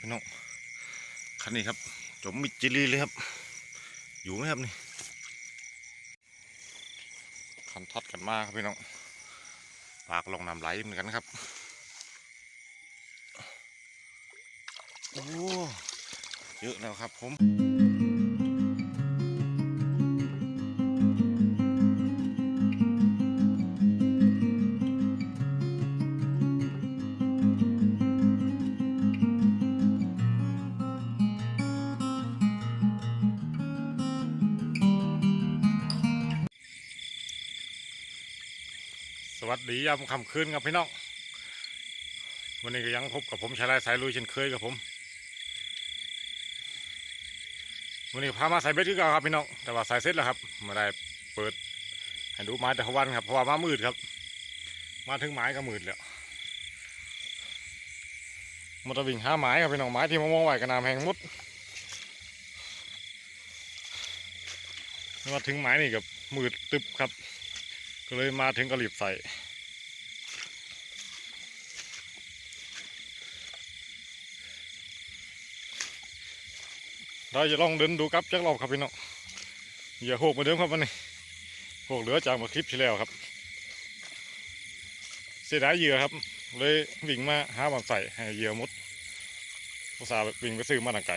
พี่น้องคันนี้ครับจมมิจิลีเลยครับ อยู่ไหมครับนี่คันทัดกันมากครับพี่น้องปากลงน้ำไหลเหมือนกันครับโอ้เยอะแล้วครับผม วัสดียามค่ำคืนครับพี่น้องวันนี้ก็ยังพบกับผมชายลายสายลุยเช่นเคยกับผมวันนี้พามาใส่เบ็ดคือเก่าครับพี่น้องแต่ว่าใส่เสร็จแล้วครับไม่ได้เปิดให้ดูไม้แต่ละวันครับเพราะว่ามามืดครับ มาถึงไม้ก็มืดแล้วมันจะวิ่งหาไม้ครับพี่น้องไม้ที่มามองไว้กระนามแหงมุดมาถึงไม้นี่กับมืดตึบครับ ก็เลยมาถึงก็รีบใส่ เราจะลองเดินดูกับจักรอบครับพี่น้องอย่าโหกเหมาเดิมครับวันนี้โหกเหลือจากมื่อคลิปที่แล้วครับ เสียดายเหยื่อครับ เลยวิ่งมาหาบางใส่ให้เหยื่อมุดภาษาวิ่งไปซื้อมาต่างไกล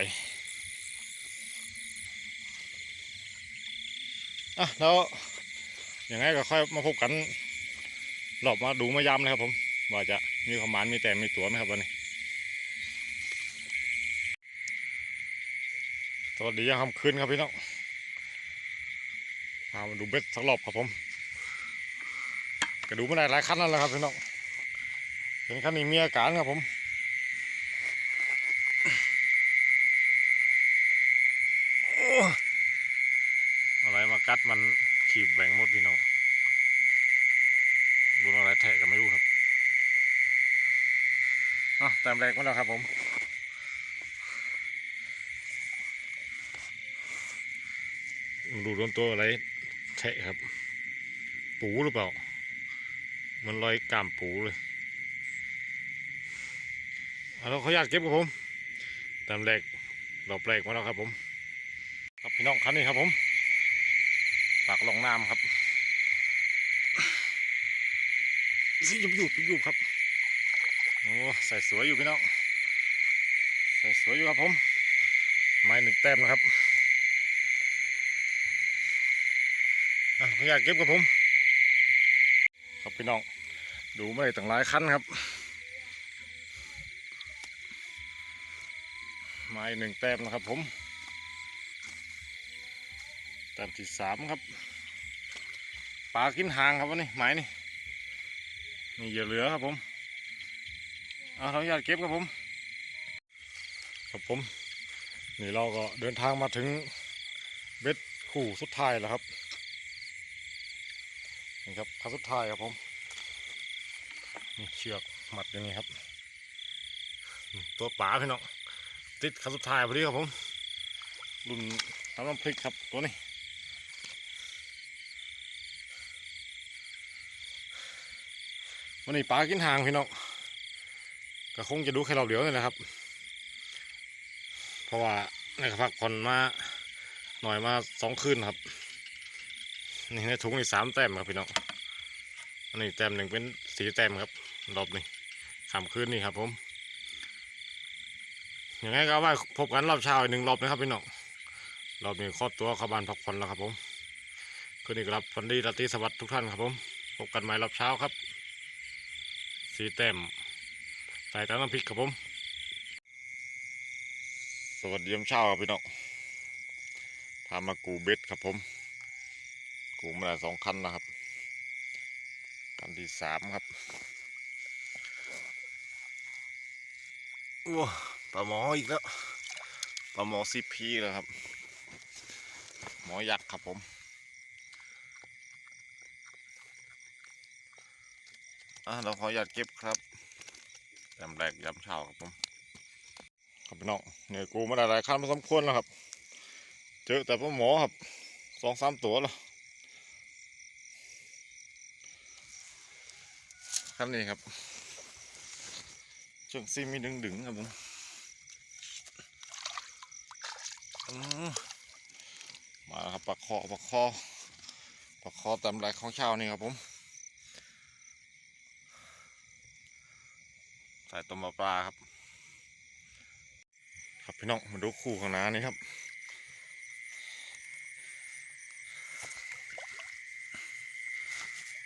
อะแล้วอยังไงก็ค่อยมาพบกันหลบมาดูมายามเลยครับผม ว่าจะมีความหมานมีแต่มีตัวไหมครับวันนี้ วัสดียามค่ำคืนครับพี่น้องพามาดูเบ็ดสักรอบครับผมก็ดูไม่ได้หลายคันนั่นแหละครับพี่น้องเห็นคันนี้มีอาการครับผมอะไรมากัดมันขีบแบ่งหมดพี่น้องดูอะไรแทะก็ไม่รู้ครับอะแต้มแรกมาแล้วครับผม ดูโดนตัวอะไรแทะครับ ปูหรือเปล่า มันลอยกามปูเลยเอาเราเขาอยากเก็บครับผมตามแรกเราแปลกมาแล้วครับผม ครับพี่น้องคันนี้ครับผมปากลงน้ำครับสิยุบยุบยุบครับโอ้ใส่สวยอยู่พี่น้องใส่สวยอยู่ครับผม ไม้หนึ่งแต้มนะครับ อะผมอยากเก็บกับผม ครับพี่น้อง ดูไม่ตั้งหลายคันครับ ไม้หนึ่งแต้มนะครับผม แต้มที่สามครับ ปลากินหางครับวันนี้ไม้นี่ นี่เยื่อเหลือครับผมเอาเราอยากเก็บครับผม ครับผมนี่เราก็เดินทางมาถึงเบ็ดคู่สุดท้ายแล้วครับ นี่ครับคันสุดท้ายครับผมนี่เชือกมัดอย่างนี้ครับ ตัวป๋าพี่น้องติดคันสุดท้ายพอดีครับผมรุ่นทำน้ำพริกครับตัวนี้วันนี้ปลากินหางพี่น้องก็คงจะดูแค่เราเดียวนี่แหละครับ เพราะว่าในกระพักผ่อนมาหน่อยมาสองคืนครับ นี่ในถุงนี่สามแต้มครับพี่น้องอันนี้แต้มหนึ่งเป็นสีแต้มครับรอบนี้ขามคืนนี่ครับผมอยังไงก็ว่าพบกันรอบเช้าอีกหนึ่งรอบนะครับพี่น้องรอบนี้ขอตัวเข้าบ้านพักผ่อนแล้วครับผมคืนนี้ครับฟันดีราตรีสวัสดิ์ทุกท่านครับผมพบกันใหม่รอบเช้าครับ สีแต้มใส่ตาน้ำพริกครับผม สวัสดียามเช้าครับพี่น้องพามากูเบ็ดครับผม กูมาได้สองคันนะครับ คันที่สามครับว้าปลาหมออีกแล้วปลาหมอซีพีแล้วครับ หมอยักษ์ครับผมอะเราขออนุญาตเก็บครับยำแรกยำเช้าครับผมครับพี่น้องเนี่ยกูมาได้หลายคันพอสมควรแล้วครับ เจอแต่ปลาหมอครับสองสามตัวแล้ว คันนี้ครับเชิงซีมีดึงดึงๆครับผมมาแล้วครับปลาคอปลาคอปลาคอตำไรของเช้านี่ครับผมใส่ต้มปลาครับ ครับพี่น้องมาดูคู่ของน้านี่ครับ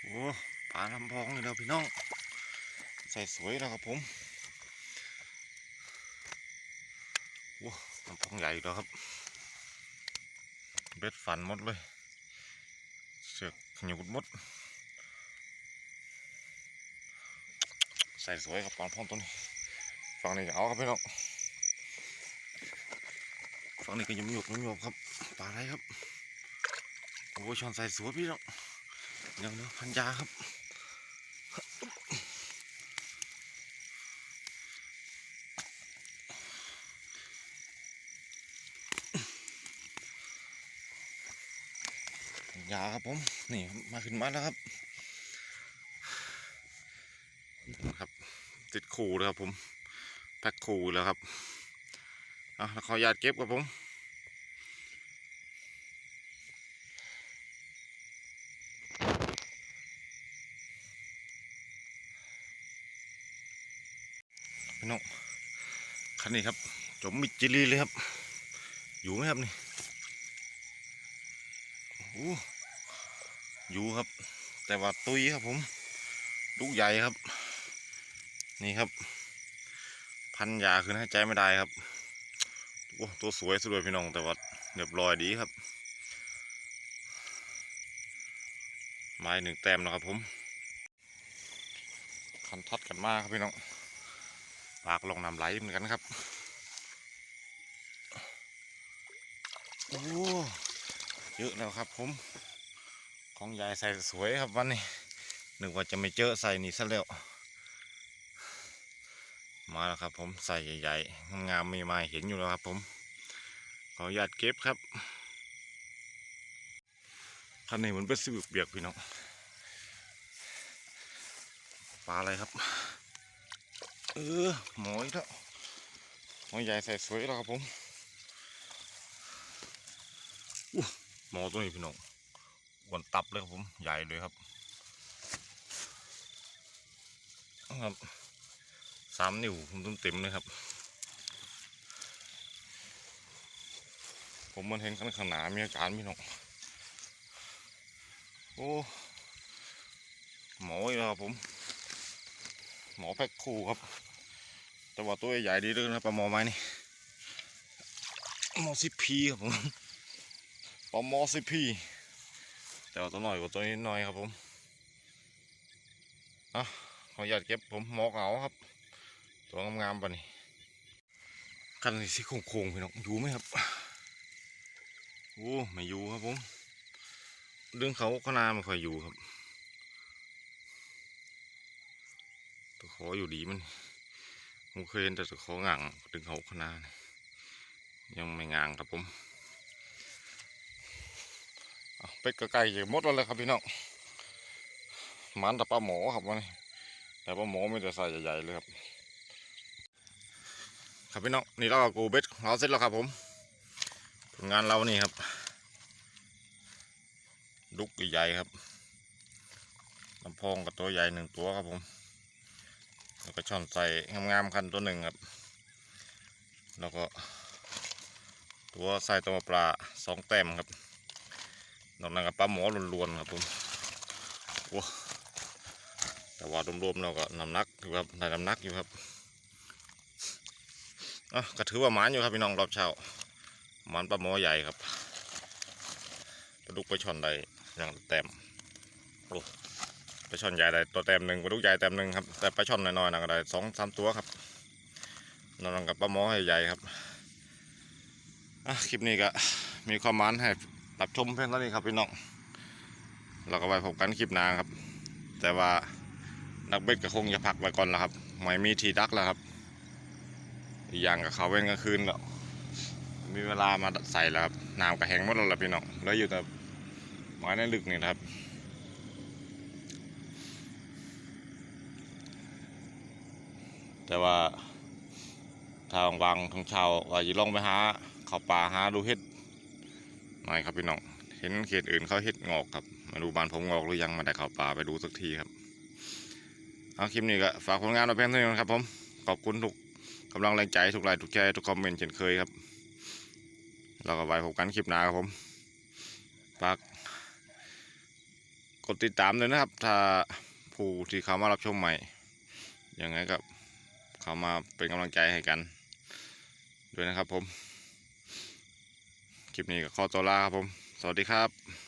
โอ้าลำพองเลยเด้อพี่น้อง ใส่สวยแล้วครับผมโอ้ลำพองใหญ่แล้วครับ เบ็ดฟันหมดเลย เสือกขยุดหมด ใส่สวยครับปลาลำพองตัวนี้ ฝั่งนี้เอาครับพี่น้อง ฝั่งนี้ก็ยมหยกยมหยกครับ ปลาอะไรครับ โอ้ช้อนใส่สวยพี่น้องเดี๋ยวเดี๋ยวพันยาครับ ยาครับผมนี่มาขึ้นมาแล้วครับครับ ติดขู่เลยครับผมแพ็คขู่แล้วครับอะแล้วขอญาตเก็บครับผมพี่น้องคันนี้ครับจมมิดจิลีเลยครับ อยู่ไหมครับนี่โอ้ อยู่ครับ แต่ว่าตุยครับผมลูกใหญ่ครับ นี่ครับ พันยาคือหาใจไม่ได้ครับโอ้ตัวสวยสุดเลยพี่น้องแต่ว่าเรียบร้อยดีครับไม้หนึ่งแต้มนะครับผมคันทัดกันมากครับพี่น้องปากลงน้ำไหลเหมือนกันครับโอ้เยอะแล้วครับผม ของยายใส่สวยครับวันนี้นึกว่าจะไม่เจอใส่นี่ซะแล้ว มาแล้วครับ ผมใส่ใหญ่ๆงามๆมีมาเห็นอยู่แล้วครับ ผม ขออนุญาตเก็บครับคันนี้เหมือนเป็นสืบเบียกพี่น้องปลาอะไรครับ เออหมอยแล้วหมอใหญ่ใส่สวยแล้วครับผมหมอตัวนี้พี่น้อง อ้วนตับเลยครับผมใหญ่เลยครับครับสามนิ้วผมเต็มๆเลยครับ ผมมันเห็นขันขางหนามีอาการพี่น้องโอ้หมออีกแล้วครับผม หมอแพ็คคู่ครับ แต่ว่าตัวใหญ่ดีเลยนะปลาหมอไม้นี่หมอสิพีครับผมปลาหมอสิพี แต่ว่าตัวน้อยกว่าตัวนี้น้อยครับผมอะขออนุญาตเก็บผมหมอกเอาครับ ตัวงามๆปะนี่กันสิโค้งๆพี่น้องอยู่ไหมครับโอ้ไม่อยู่ครับผมเรื่องเขาขนาไม่ค่อยอยู่ครับตัวขออยู่ดีมันผมเคยเห็นแต่ตัวของงางดึงเขาขนาดยังไม่งางครับผม เป็ดกระไก่จะหมดแล้วเลยครับพี่น้องมันแต่ปลาหมอครับวันนี้แต่ปลาหมอไม่แต่ใส่ใหญ่ๆเลยครับ ครับพี่น้องนี่เราก็กูเบ็ดเราเสร็จแล้วครับผมผลงานเรานี่ครับดุกใหญ่ครับลำโพงกับตัวใหญ่หนึ่งตัวครับผมแล้วก็ช่อนใส่งามๆคันตัวหนึ่งครับ แล้วก็ ตัวใส่ตัวปลาสองแต้มครับ นอกนั้นก็ปลาหมอล้วนๆครับผมโอ้แต่ว่ารวมๆเราก็น้ำหนักถือว่าได้น้ำหนักอยู่ครับอะก็ถือว่าหมานอยู่ครับพี่น้องรอบเช้าหมันปลาหมอใหญ่ครับปลาดุกไปช่อนได้อย่างแต้มโอ้ปลาช่อนใหญ่ได้ตัวแต้มหนึ่งปลาดุกใหญ่แต้มหนึ่งครับแต่ปลาช่อนน้อยๆนะก็ได้สองสามตัวครับนอนกับปลาหมอใหญ่ครับอะคลิปนี้ก็มีความมันให้ รับชมเพียงเท่านี้ครับพี่น้องเราก็ไปพบกันคลิปหน้าครับ แต่ว่านักเบ็ดก็คงจะพักไว้ก่อนแล้วครับไม่มีทีดักแล้วครับอีกอย่างกับเขาเว้นกลางคืนแล้วมีเวลามาใส่แล้วครับน้ำก็แห้งหมดแล้วล่ะพี่น้องแล้วอยู่แต่ไม้ในลึกนี่นครับแต่ว่าทางวางทางชาก็จะลองไปหาเขาป่าหาดูเห็ด หน่อยครับพี่น้อง เห็นเขตอื่นเขาเห็ดงอกครับ มาดูบ้านผมงอกหรือยังมาได้เข้าป่าไปดูสักทีครับ เอาคลิปนี้ก็ฝากผลงานมาเพียงเท่านี้นะครับผม ขอบคุณทุกกำลังแรงใจทุกไลค์ทุกแชร์ทุกคอมเมนต์เช่นเคยครับ เราก็ไว้พบกันคลิปหน้าครับผมฝากกดติดตามเลยนะครับ ถ้าผู้ที่เข้ามารับชมใหม่ ยังไงก็เข้ามาเป็นกำลังใจให้กัน ด้วยนะครับผม คลิปนี้ก็ขอตัวลาครับผม สวัสดีครับ